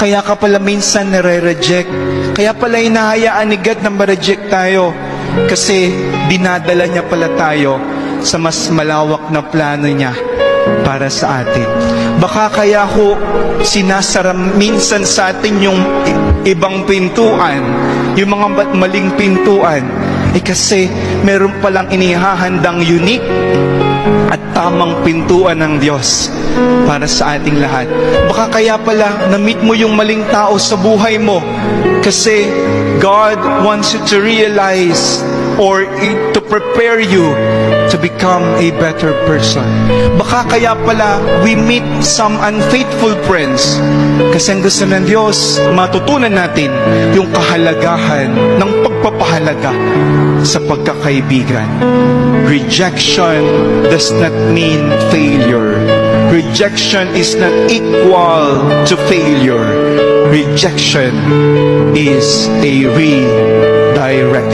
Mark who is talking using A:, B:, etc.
A: Kaya ka pala minsan nare-reject. Kaya pala hinahayaan ni God na ma-reject tayo. Kasi dinadala niya pala tayo sa mas malawak na plano niya para sa atin. Baka kaya ho sinasara minsan sa atin yung ibang pintuan, yung mga maling pintuan, eh kasi meron palang inihahandang unique at tamang pintuan ng Diyos para sa ating lahat. Baka kaya pala na-meet mo yung maling tao sa buhay mo kasi God wants you to realize or to prepare you to become a better person. Baka kaya pala we meet some unfaithful friends kasi ang gusto ng Diyos matutunan natin yung kahalagahan ng pagpapahalaga sa pagkakaibigan. Rejection does not mean failure. Rejection is not equal to failure. Rejection is a redirection.